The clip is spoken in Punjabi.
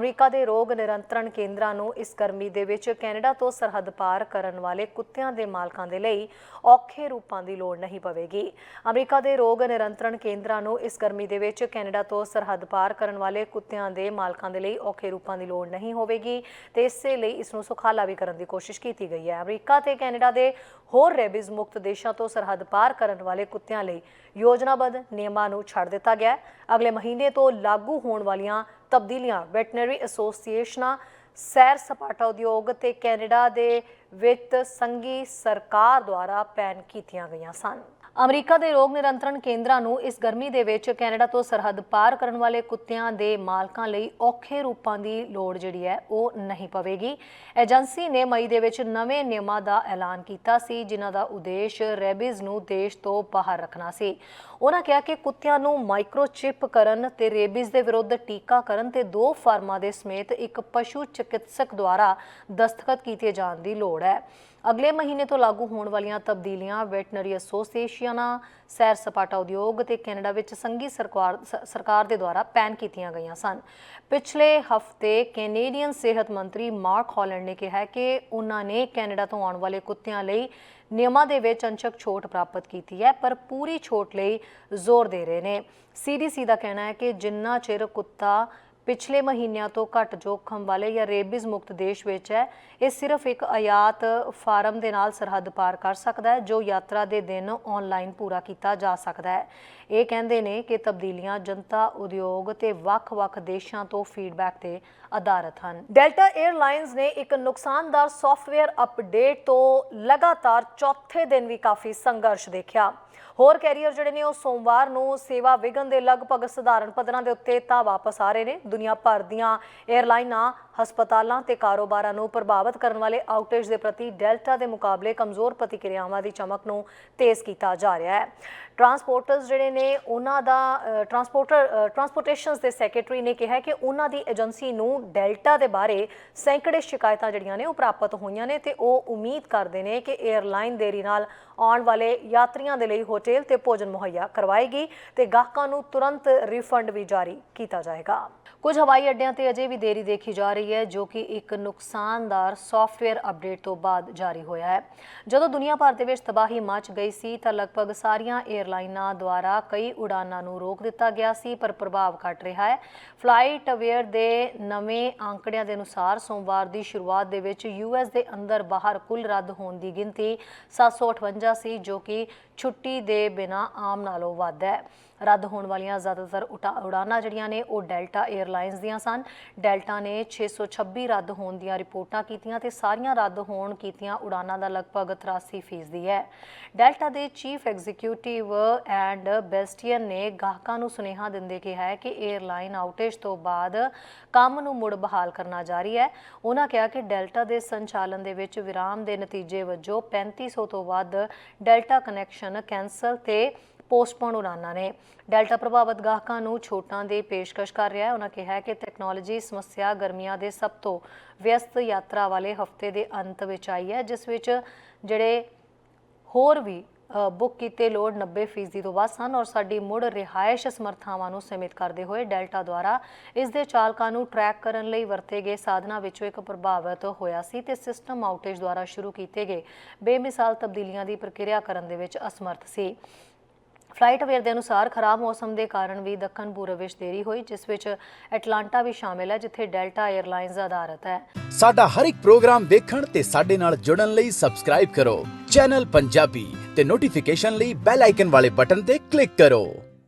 ਅਮਰੀਕਾ ਦੇ ਰੋਗ ਨਿਰੰਤਰਣ ਕੇਂਦਰਾਂ ਨੂੰ ਇਸ ਗਰਮੀ ਦੇ ਵਿੱਚ ਕੈਨੇਡਾ ਤੋਂ ਸਰਹੱਦ ਪਾਰ ਕਰਨ ਵਾਲੇ ਕੁੱਤਿਆਂ ਦੇ ਮਾਲਕਾਂ ਦੇ ਲਈ ਔਖੇ ਰੂਪਾਂ ਦੀ ਲੋੜ ਨਹੀਂ ਪਵੇਗੀ। ਅਮਰੀਕਾ ਦੇ ਰੋਗ ਨਿਰੰਤਰਣ ਕੇਂਦਰਾਂ ਨੂੰ ਇਸ ਗਰਮੀ ਦੇ ਵਿੱਚ ਕੈਨੇਡਾ ਤੋਂ ਸਰਹੱਦ ਪਾਰ ਕਰਨ ਵਾਲੇ ਕੁੱਤਿਆਂ ਦੇ ਮਾਲਕਾਂ ਦੇ ਲਈ ਔਖੇ ਰੂਪਾਂ ਦੀ ਲੋੜ ਨਹੀਂ ਹੋਵੇਗੀ ਤੇ ਇਸੇ ਲਈ ਇਸ ਨੂੰ ਸੁਖਾਲਾ ਵੀ ਕਰਨ ਦੀ ਕੋਸ਼ਿਸ਼ ਕੀਤੀ ਗਈ ਹੈ। ਅਮਰੀਕਾ ਤੇ ਕੈਨੇਡਾ ਦੇ ਹੋਰ ਰੇਬੀਜ਼ ਮੁਕਤ ਦੇਸ਼ਾਂ ਤੋਂ ਸਰਹੱਦ ਪਾਰ ਕਰਨ ਵਾਲੇ ਕੁੱਤਿਆਂ ਲਈ ਯੋਜਨਾਬੱਧ ਨਿਯਮਾਂ ਨੂੰ ਛੱਡ ਦਿੱਤਾ ਗਿਆ ਹੈ। ਅਗਲੇ ਮਹੀਨੇ ਤੋਂ ਲਾਗੂ ਹੋਣ ਵਾਲੀਆਂ ਤਬਦੀਲੀਆਂ ਵੈਟਰਨਰੀ ਐਸੋਸੀਏਸ਼ਨਾਂ, ਸੈਰ ਸਪਾਟਾ ਉਦਯੋਗ ਤੇ ਕੈਨੇਡਾ ਦੇ ਵਿੱਤ ਸੰਘੀ ਸਰਕਾਰ ਦੁਆਰਾ ਪੈਨ ਕੀਤੀਆਂ ਗਈਆਂ ਸਨ। ਅਮਰੀਕਾ ਦੇ ਰੋਗ ਨਿਰੰਤਰਣ ਕੇਂਦਰਾਂ ਨੂੰ ਇਸ ਗਰਮੀ ਦੇ ਵਿੱਚ ਕੈਨੇਡਾ ਤੋਂ ਸਰਹੱਦ ਪਾਰ ਕਰਨ ਵਾਲੇ ਕੁੱਤਿਆਂ ਦੇ ਮਾਲਕਾਂ ਲਈ ਔਖੇ ਰੂਪਾਂ ਦੀ ਲੋੜ ਜਿਹੜੀ ਹੈ, ਉਹ ਨਹੀਂ ਪਵੇਗੀ। ਏਜੰਸੀ ਨੇ ਮਈ ਦੇ ਵਿੱਚ ਨਵੇਂ ਨਿਯਮਾਂ ਦਾ ਐਲਾਨ ਕੀਤਾ ਸੀ, ਜਿਨ੍ਹਾਂ ਦਾ ਉਦੇਸ਼ ਰੇਬੀਜ਼ ਨੂੰ ਦੇਸ਼ ਤੋਂ ਬਾਹਰ ਰੱਖਣਾ ਸੀ। ਉਹਨਾਂ ਕਿਹਾ ਕਿ ਕੁੱਤਿਆਂ ਨੂੰ ਮਾਈਕਰੋਚਿਪ ਕਰਨ ਤੇ ਰੇਬੀਜ਼ ਦੇ ਵਿਰੁੱਧ ਟੀਕਾ ਕਰਨ ਤੇ ਦੋ ਫਾਰਮਾਂ ਦੇ ਸਮੇਤ ਇੱਕ ਪਸ਼ੂ ਚਿਕਿਤਸਕ ਦੁਆਰਾ ਦਸਤਖਤ ਕੀਤੇ ਜਾਣ ਦੀ ਲੋੜ ਹੈ। ਅਗਲੇ ਮਹੀਨੇ ਤੋਂ ਲਾਗੂ ਹੋਣ ਵਾਲੀਆਂ ਤਬਦੀਲੀਆਂ ਵੈਟਨਰੀ ਐਸੋਸੀਏਸ਼ਨਾਂ, ਸੈਰ ਸਪਾਟਾ ਉਦਯੋਗ ਤੇ ਕੈਨੇਡਾ ਵਿੱਚ ਸੰਘੀ ਸਰਕਾਰ ਸਰਕਾਰ ਦੇ ਦੁਆਰਾ ਪੈਨ ਕੀਤੀਆਂ ਗਈਆਂ ਸਨ। ਪਿਛਲੇ ਹਫ਼ਤੇ ਕੈਨੇਡੀਅਨ ਸਿਹਤ ਮੰਤਰੀ ਮਾਰਕ ਹਾਲੈਂਡ ਨੇ ਕਿਹਾ ਕਿ ਉਹਨਾਂ ਨੇ ਕੈਨੇਡਾ ਤੋਂ ਆਉਣ ਵਾਲੇ ਕੁੱਤਿਆਂ ਲਈ ਨਿਯਮਾਂ ਦੇ ਵਿੱਚ ਅੰਸ਼ਕ ਛੋਟ ਪ੍ਰਾਪਤ ਕੀਤੀ ਹੈ, ਪਰ ਪੂਰੀ ਛੋਟ ਲਈ ਜ਼ੋਰ ਦੇ ਰਹੇ ਨੇ। ਸੀਡੀਸੀ ਦਾ ਕਹਿਣਾ ਹੈ ਕਿ ਜਿੰਨਾ ਚਿਰ ਕੁੱਤਾ ਪਿਛਲੇ ਮਹੀਨਿਆਂ ਤੋਂ ਘੱਟ ਜੋਖਮ ਵਾਲੇ ਜਾਂ ਰੇਬੀਜ਼ ਮੁਕਤ ਦੇਸ਼ ਵਿੱਚ ਹੈ। ਇਹ ਸਿਰਫ ਇੱਕ ਆਯਾਤ ਫਾਰਮ ਦੇ ਨਾਲ ਸਰਹੱਦ ਪਾਰ ਕਰ ਸਕਦਾ ਹੈ, ਜੋ ਯਾਤਰਾ ਦੇ ਦਿਨ ਆਨਲਾਈਨ ਪੂਰਾ ਕੀਤਾ ਜਾ ਸਕਦਾ ਹੈ। ਇਹ ਕਹਿੰਦੇ ਨੇ ਕਿ ਤਬਦੀਲੀਆਂ ਜਨਤਾ, ਉਦਯੋਗ ਤੇ ਵੱਖ-ਵੱਖ ਦੇਸ਼ਾਂ ਤੋਂ ਫੀਡਬੈਕ ਤੇ ਆਧਾਰਿਤ ਹਨ। ਡੈਲਟਾ 에ਅਰਲਾਈਨਸ ਨੇ ਇੱਕ ਨੁਕਸਾਨਦਾਰ ਸੌਫਟਵੇਅਰ ਅਪਡੇਟ ਤੋਂ ਲਗਾਤਾਰ ਚੌਥੇ ਦਿਨ ਵੀ ਕਾਫੀ ਸੰਘਰਸ਼ ਦੇਖਿਆ। ਹੋਰ ਕੈਰੀਅਰ ਜਿਹੜੇ ਨੇ ਉਹ ਸੋਮਵਾਰ ਨੂੰ ਸੇਵਾ ਵਿਘਨ ਦੇ ਲਗਭਗ ਸਧਾਰਨ ਪੱਧਰਾਂ ਦੇ ਉੱਤੇ ਤਾਂ ਵਾਪਸ ਆ ਰਹੇ ਨੇ ਦੁਨੀਆ ਭਰ ਦੀਆਂ 에ਅਰਲਾਈਨਾਂ ਹਸਪਤਾਲਾਂ ਤੇ ਕਾਰੋਬਾਰਾਂ ਨੂੰ ਪ੍ਰਭਾਵਿਤ ਕਰਨ ਵਾਲੇ ਆਊਟੇਜ ਦੇ ਪ੍ਰਤੀ ਡੈਲਟਾ ਦੇ ਮੁਕਾਬਲੇ ਕਮਜ਼ੋਰ ਪ੍ਰਤੀਕਿਰਿਆਵਾਂ ਦੀ ਚਮਕ ਨੂੰ ਤੇਜ਼ ਕੀਤਾ ਜਾ ਰਿਹਾ ਹੈ। ਟਰਾਂਸਪੋਰਟਰਸ ਜਿਹੜੇ ਨੇ, ਉਹਨਾਂ ਦਾ ਟਰਾਂਸਪੋਰਟਰ ਟਰਾਂਸਪੋਰਟੇਸ਼ਨਸ ਦੇ ਸੈਕਟਰੀ ਨੇ ਕਿਹਾ ਕਿ ਉਹਨਾਂ ਦੀ ਏਜੰਸੀ ਨੂੰ ਡੈਲਟਾ ਦੇ ਬਾਰੇ ਸੈਂਕੜੇ ਸ਼ਿਕਾਇਤਾਂ ਜਿਹੜੀਆਂ ਨੇ ਉਹ ਪ੍ਰਾਪਤ ਹੋਈਆਂ ਨੇ ਤੇ ਉਹ ਉਮੀਦ ਕਰਦੇ ਨੇ ਕਿ 에ਅਰਲਾਈਨ ਦੇਰੀ ਨਾਲ ਆਉਣ ਵਾਲੇ ਯਾਤਰੀਆਂ ਦੇ ਲਈ ਹੋਟਲ ਤੇ ਭੋਜਨ ਮੁਹੱਈਆ ਕਰਵਾਏਗੀ ਤੇ ਗਾਹਕਾਂ ਨੂੰ ਤੁਰੰਤ ਰਿਫੰਡ ਵੀ ਜਾਰੀ ਕੀਤਾ ਜਾਏਗਾ। ਕੁਝ ਹਵਾਈ ਅੱਡਿਆਂ ਤੇ ਅਜੇ ਵੀ ਦੇਰੀ ਦੇਖੀ ਜਾ ਰਹੀ ਹੈ, ਜੋ ਕਿ ਇੱਕ ਨੁਕਸਾਨਦਾਰ ਸੌਫਟਵੇਅਰ ਅਪਡੇਟ ਤੋਂ ਬਾਅਦ ਜਾਰੀ ਹੋਇਆ ਹੈ। ਜਦੋਂ ਦੁਨੀਆ ਭਰ ਦੇ ਵਿੱਚ ਤਬਾਹੀ ਮਚ ਗਈ ਸੀ, ਤਾਂ ਲਗਭਗ ਸਾਰੀਆਂ 에ਅਰਲਾਈਨਾਂ ਦੁਆਰਾ ਕਈ ਉਡਾਨਾਂ ਨੂੰ ਰੋਕ ਦਿੱਤਾ ਗਿਆ ਸੀ, ਪਰ ਪ੍ਰਭਾਵ ਘਟ ਰਿਹਾ ਹੈ। ਫਲਾਈਟ ਅਵੇਅਰ ਦੇ ਨਵੇਂ ਅੰਕੜਿਆਂ ਦੇ ਅਨੁਸਾਰ, ਸੋਮਵਾਰ ਦੀ ਸ਼ੁਰੂਆਤ ਦੇ ਵਿੱਚ ਯੂਐਸ ਦੇ ਅੰਦਰ ਬਾਹਰ ਕੁੱਲ ਰੱਦ ਹੋਣ ਦੀ ਗਿਣਤੀ 758 ਸੀ, ਜੋ ਕਿ ਛੁੱਟੀ ਦੇ ਬਿਨਾ ਆਮ ਨਾਲੋਂ ਵੱਧ ਹੈ। ਰੱਦ ਹੋਣ ਵਾਲੀਆਂ ਜ਼ਿਆਦਾਤਰ ਉਟਾ- ਉਡਾਨਾਂ ਜਿਹੜੀਆਂ ਨੇ ਉਹ ਡੈਲਟਾ 에ਅਰਲਾਈਨਸ ਦੀਆਂ ਸਨ। ਡੈਲਟਾ ਨੇ 626 ਰੱਦ ਹੋਣ ਦੀਆਂ ਰਿਪੋਰਟਾਂ ਕੀਤੀਆਂ ਤੇ ਸਾਰੀਆਂ ਰੱਦ ਹੋਣ ਕੀਤੀਆਂ ਉਡਾਨਾਂ ਦਾ ਲਗਭਗ 83% ਹੈ। ਡੈਲਟਾ ਦੇ ਚੀਫ ਐਗਜ਼ੀਕਿਊਟਿਵ ਐਂਡ ਬੈਸਟੀਅਨ ਨੇ ਗਾਹਕਾਂ ਨੂੰ ਸੁਨੇਹਾ ਦਿੰਦੇ ਕਿਹਾ ਹੈ ਕਿ 에ਅਰਲਾਈਨ ਆਊਟੇਜ ਤੋਂ ਬਾਅਦ ਕੰਮ ਨੂੰ ਮੁੜ ਬਹਾਲ ਕਰਨਾ ਜਾਰੀ ਹੈ। ਉਹਨਾਂ ਕਿਹਾ ਕਿ ਡੈਲਟਾ ਦੇ ਸੰਚਾਲਨ ਦੇ ਵਿੱਚ ਵਿਰਾਮ ਦੇ ਨਤੀਜੇ ਵਜੋਂ 3500 ਤੋਂ ਵੱਧ ਡੈਲਟਾ ਕਨੈਕਸ਼ਨ ਕੈਂਸਲ ਤੇ ਪੋਸਟਪੋਨ ਉਡਾਨਾਂ ਨੇ। ਡੈਲਟਾ ਪ੍ਰਭਾਵਿਤ ਗਾਹਕਾਂ ਨੂੰ ਛੋਟਾਂ ਦੇ ਪੇਸ਼ਕਸ਼ ਕਰ ਰਿਹਾ ਹੈ। ਉਹਨਾਂ ਕਿਹਾ ਕਿ ਟੈਕਨੋਲੋਜੀ ਸਮੱਸਿਆ ਗਰਮੀਆਂ ਦੇ ਸਭ ਤੋਂ ਵਿਅਸਤ ਯਾਤਰਾ ਵਾਲੇ ਹਫ਼ਤੇ ਦੇ ਅੰਤ ਵਿੱਚ ਆਈ ਹੈ, ਜਿਸ ਵਿੱਚ ਜਿਹੜੇ ਹੋਰ ਵੀ ਬੁੱਕ ਕੀਤੇ ਲੋਡ 90% ਤੋਂ ਵੱਧ ਸਨ ਔਰ ਸਾਡੀ ਮੁੜ ਰਿਹਾਇਸ਼ ਸਮਰਥਾਵਾਂ ਨੂੰ ਸੀਮਿਤ ਕਰਦੇ ਹੋਏ ਡੈਲਟਾ ਦੁਆਰਾ ਇਸ ਦੇ ਚਾਲਕਾਂ ਨੂੰ ਟਰੈਕ ਕਰਨ ਲਈ ਵਰਤੇ ਗਏ ਸਾਧਨਾਂ ਵਿੱਚੋਂ ਇੱਕ ਪ੍ਰਭਾਵਿਤ ਹੋਇਆ ਸੀ ਤੇ ਸਿਸਟਮ ਆਊਟੇਜ ਦੁਆਰਾ ਸ਼ੁਰੂ ਕੀਤੇ ਗਏ ਬੇਮਿਸਾਲ ਤਬਦੀਲੀਆਂ ਦੀ ਪ੍ਰਕਿਰਿਆ ਕਰਨ ਦੇ ਵਿੱਚ ਅਸਮਰਥ ਸੀ। ਫਲਾਈਟ ਅਵੇਅਰ ਦੇ ਅਨੁਸਾਰ ਖਰਾਬ ਮੌਸਮ ਦੇ ਕਾਰਨ ਵੀ ਦੱਖਣ ਪੂਰਬ ਵਿੱਚ ਦੇਰੀ ਹੋਈ, ਜਿਸ ਵਿੱਚ ਐਟਲਾਂਟਾ ਵੀ ਸ਼ਾਮਿਲ ਹੈ, ਜਿੱਥੇ ਡੈਲਟਾ 에ਅਰਲਾਈਨਸ ਆਧਾਰਤ ਹੈ। ਸਾਡਾ ਹਰ ਇੱਕ ਪ੍ਰੋਗਰਾਮ ਦੇਖਣ ਤੇ ਸਾਡੇ ਨਾਲ ਜੁੜਨ ਲਈ ਸਬਸਕ੍ਰਾਈਬ ਕਰੋ। ਚੈਨਲ ਪੰਜਾਬੀ ਤੇ ਨੋਟੀਫਿਕੇਸ਼ਨ ਲਈ ਬੈਲ ਆਈਕਨ ਵਾਲੇ ਬਟਨ ਤੇ ਕਲਿੱਕ ਕਰੋ।